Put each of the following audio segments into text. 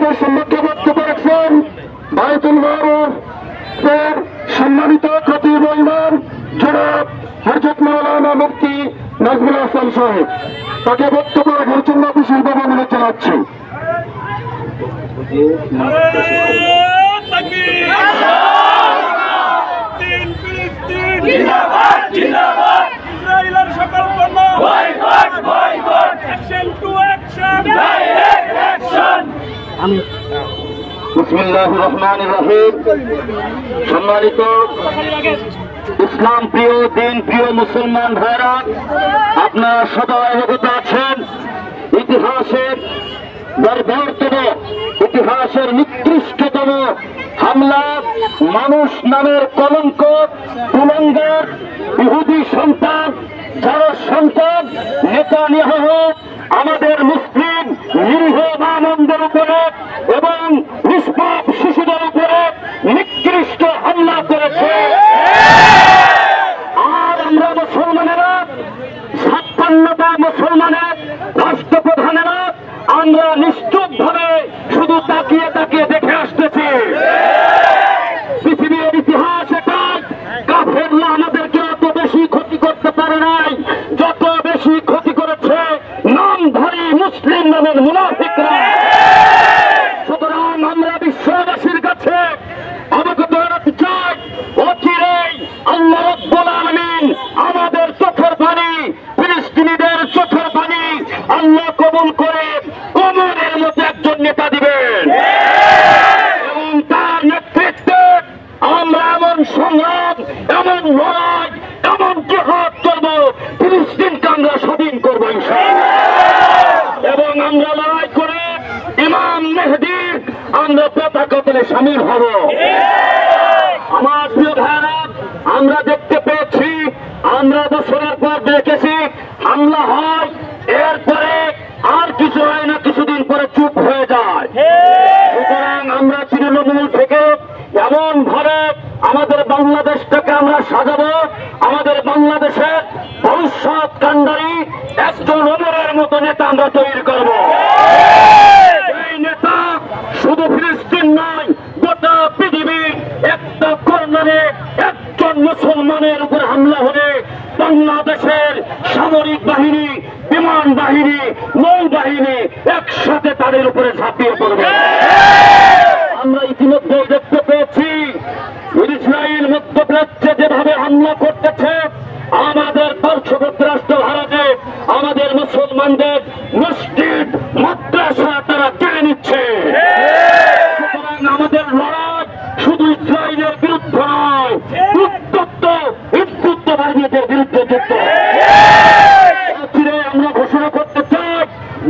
আমাদের সম্মুখে বক্তব্য রাখছেন বায়তুল মারুফ এর সম্মানিত খতিব ইমাম জনাব হরজত মাওলানা মুফতি নাজমুল হাসান সাহেব। তাকে বক্তব্য রাখার জন্য বিশেষভাবে অনুরোধ জানাচ্ছি। জিন্দাবাদ জিন্দাবাদ। সম্মানিত ইসলাম প্রিয়, দিন প্রিয় মুসলমান ভাইরা আপনারা সবাই অবগত আছেন, ইতিহাসের বর্বরতম ইতিহাসের নিকৃষ্টতম হামলা, মানুষ নামের কলঙ্ক, কুলঙ্গার, ইহুদি সন্তান, যারা সন্তান নেতা নিহহ আমাদের মুসলিম নিরীহ মানন্দের উপরে এবং নিষ্পাপ শিশুদের উপরে নিকৃষ্ট হামলা করেছে। আর আমরা মুসলমানেরা, ছাপ্পান্নটা মুসলমানের রাষ্ট্রপ্রধানেরা, আমরা নিশ্চুপ ভাবে শুধু তাকিয়ে তাকিয়ে সুতরাং আমরা বিশ্ববাসীর কাছে অবগত রাখতে চাই অচিরেই আল্লাহ রব্বুল আলামিন আমাদের চোখের পানি, ফিলিস্তিনিদের চোখের পানি আল্লাহ কবুল করে কোমরের মতো একজন নেতা দিবেন এবং তার নেতৃত্বে আমরা এমন সংগ্রাম, এমন লড়াই, এমন জেহাদ করব, ফিলিস্তিনকে আমরা স্বাধীন করব ইনশাআল্লাহ। আমরা লড়াই করে ইমাম মেহদির আমরা পতাকা তুলে সামিল হব। আমার প্রিয় ভাইরা আমরা দেখতে পেয়েছি, আমরা বছরের পর দেখেছি, হামলা হয়, এরপরে আর কিছু হয় না, কিছুদিন পরে চুপ হয়ে যায়। সুতরাং আমরা তৃণমূল থেকে এমন ভাবে আমাদের বাংলাদেশটাকে আমরা সাজাবো আমাদের বাংলাদেশের ভবিষ্যৎ কান্ডারি একজন অমরের মতো নেতা আমরা তৈরি করব। এই নেতা শুধু ফিলিস্তিন নয়, গোটা পৃথিবীর একটা কর্নারে একজন মুসলমানের উপর হামলা হলে বাংলাদেশের সামরিক বাহিনী, বিমান বাহিনী, নৌবাহিনী একসাথে তাদের উপরে ঝাঁপিয়ে পড়বে। আমরা ইতিমধ্যে দেখতে পেয়েছি, ইসরায়েল মধ্যপ্রাচ্যে যেভাবে হামলা করতেছে, আমাদের পার্শ্ববর্তী রাষ্ট্র ভারতে মুসলমানদের মসজিদ, মাদ্রাসা তারা কেড়ে নিচ্ছে। সুতরাং আমাদের লড়াই শুধু ইসরায়েলের বিরুদ্ধে নয়, উত্তপ্ত উদ্বুদ্ধ বাহিনীদের বিরুদ্ধে যুদ্ধ। আমরা ঘোষণা করতে চাই,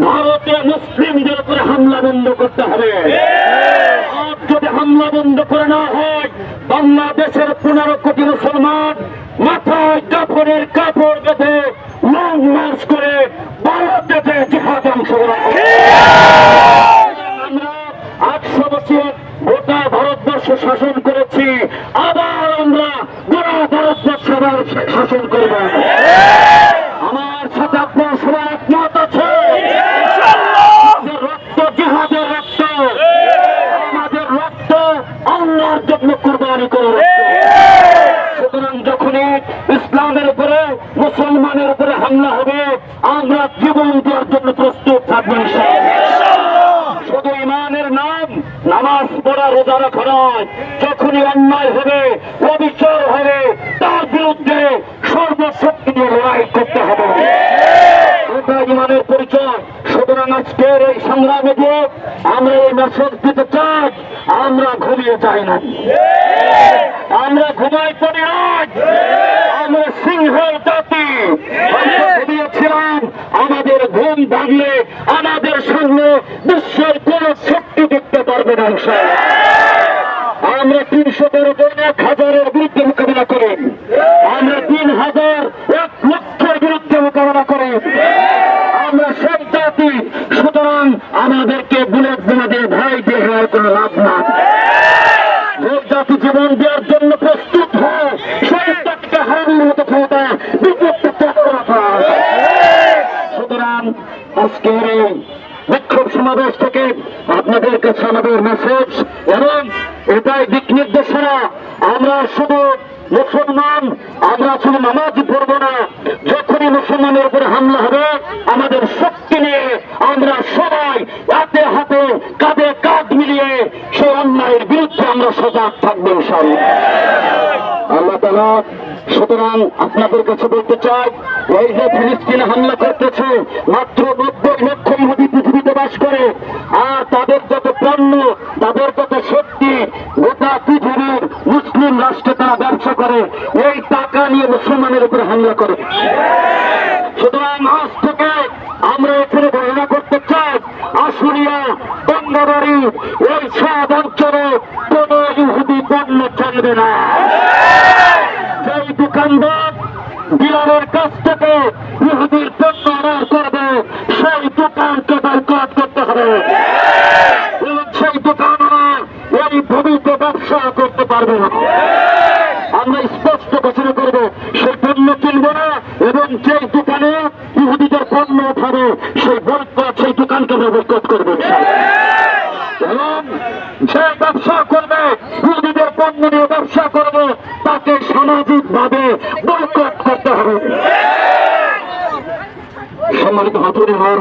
ভারতে মুসলিমদের উপরে হামলা বন্ধ করতে হবে। যদি হামলা বন্ধ করে না হয়, বাংলাদেশের পনেরো কোটি মুসলমান মাথায় কাপড়ের কাপড় বেঁধে লং মার্চ করে ভারতে যে জিহাদ অংশগ্রহণ। আমরা আটশো বছর শাসন করেছি আবার আমরা গোটা ভারতবর্ষ আবার শাসন করব আমার সাথে আপনার সবাই একমত আছে রক্ত, জিহাদের রক্ত, আমাদের রক্ত আল্লাহর জন্য কোরবানি করে যখনই ইসলামের উপরে, মুসলমানের উপরে হামলা হবে, আমরা জীবন দেওয়ার জন্য। শুধু ইমানের নাম, নামাজ পড়া রোজা রাখা নয়, যখনই অন্যায় হবে, অবিচার হবে, তার বিরুদ্ধে সর্বশক্তি নিয়ে লড়াই করতে হবে। ইমানের পরিচয়। সুতরাং আজকের এই সংগ্রামে যে আমরা এই মেসেজ দিতে চাই, আমরা ঘুমিয়ে যাই না আমরা ঘুমাই পড়ি আজ আমরা সিংহের জাতি আমরা ঘুমিয়েছিলাম ঘুম ভাঙলে আমাদের সামনে বিশ্বের কোন শক্তি দেখতে পারবে না। আমরা তিনশো তেরো এক হাজারের বিরুদ্ধে মোকাবিলা করি আমরা তিন হাজার এক লক্ষের বিরুদ্ধে মোকাবিলা করি আমরা সব জাতি সুতরাং আমাদেরকে বুলেট বোমাদের ভয় দিয়ে হওয়ার কোনো লাভ না যে জাতি জীবন দেওয়ার জন্য প্রস্তুত হয় সেই জাতিকে হারানোর মতো ক্ষমতা বিপক্ষে ত্যাগ করা হয়। সুতরাং আজকের এই বিক্ষোভ সমাবেশ থেকে আপনাদের কাছে আমাদের মেসেজ এবং এটাই দিক নির্দেশনা। আমরা শুধু মুসলমান, আমরা শুধু নামাজ পড়ব না। যখনই মুসলমানের উপরে হামলা হবে, আমাদের শক্তি নিয়ে আমরা সবাই হাতে হাতে, কাঁধে কাঁধ মিলিয়ে সেই অন্যায়ের বিরুদ্ধে আমরা সজাগ থাকব ইনশাআল্লাহ। আল্লাহ তালা সুতরাং আপনাদের কাছে বলতে চাই, এই যে ফিলিস্তিনে হামলা করতেছে, মাত্র নব্বই লক্ষ ইহুদি পৃথিবীতে বাস করে। আর তাদের যত পণ্য, তাদের যত শক্তি, গোটা পৃথিবীর মুসলিম রাষ্ট্রে তারা ব্যবসা করে, এই টাকা নিয়ে মুসলমানের উপরে হামলা করে। সুতরাং আজ থেকে আমরা এখানে ঘোষণা করতে চাই আশুলিয়া বঙ্গবাড়ি, এই সব অঞ্চলে কোন ইহুদি পণ্য চলবে না। সেই দোকানদার বিলালের কাছ থেকে ইহুদির পণ্য অর্ডার ব্যবসা করতে পারবে না। আমরা স্পষ্ট ঘোষণা করব, সেই পণ্য কিনবো না এবং যেই দোকানে ইহুদিদের পণ্য উঠাবে সেই বয়কট সেই দোকানকে আমরা বয়কট করব যে ব্যবসা করবে, ইহুদিদের পণ্য নিয়ে ব্যবসা করবে, তাকে সামাজিক ভাবে বয়কট করতে হবে। সম্মানিত হাতুড়ি হওয়ার